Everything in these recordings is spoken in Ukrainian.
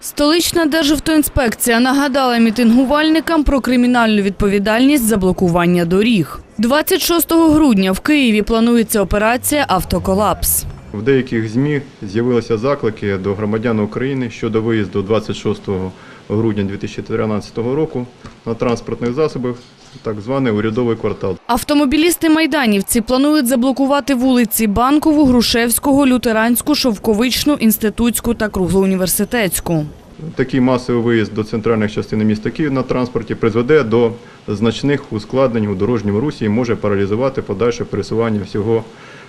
Столична Державтоінспекція нагадала мітингувальникам про кримінальну відповідальність за блокування доріг. 26 грудня в Києві планується операція «Автоколапс». В деяких ЗМІ з'явилися заклики до громадян України щодо виїзду 26 грудня 2013 року на транспортних засобах, так званий урядовий квартал. Автомобілісти-майданівці планують заблокувати вулиці Банкову, Грушевського, Лютеранську, Шовковичну, Інститутську та Круглоуніверситетську. Такий масовий виїзд до центральних частин міста Київ на транспорті призведе до значних ускладнень у дорожньому русі і може паралізувати подальше пересування всього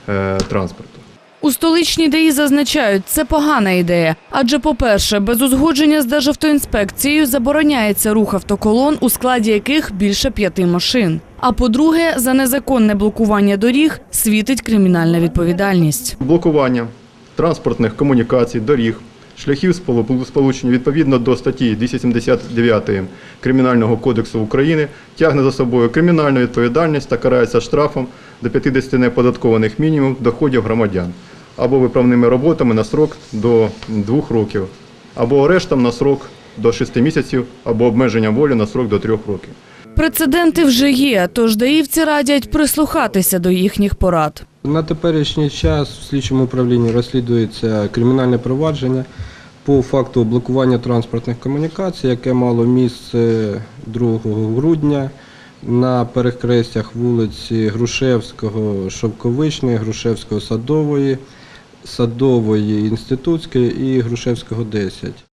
е, транспорту. У столичній ДАІ зазначають, це погана ідея. Адже, по-перше, без узгодження з Державтоінспекцією забороняється рух автоколон, у складі яких більше п'яти машин. А по-друге, за незаконне блокування доріг світить кримінальна відповідальність. Блокування транспортних комунікацій, доріг, шляхів сполу- сполучення відповідно до статті 279 Кримінального кодексу України тягне за собою кримінальну відповідальність та карається штрафом до 50 неоподаткованих мінімум доходів громадян або виправними роботами на срок до 2 років, або арештом на срок до 6 місяців, або обмеженням волі на срок до 3 років. Прецеденти вже є, тож даївці радять прислухатися до їхніх порад. На теперішній час в слідчому управлінні розслідується кримінальне провадження по факту блокування транспортних комунікацій, яке мало місце 2 грудня на перехрестях вулиці Грушевського, Шовковичної, Грушевського Садової, Садової Інститутської і Грушевського 10.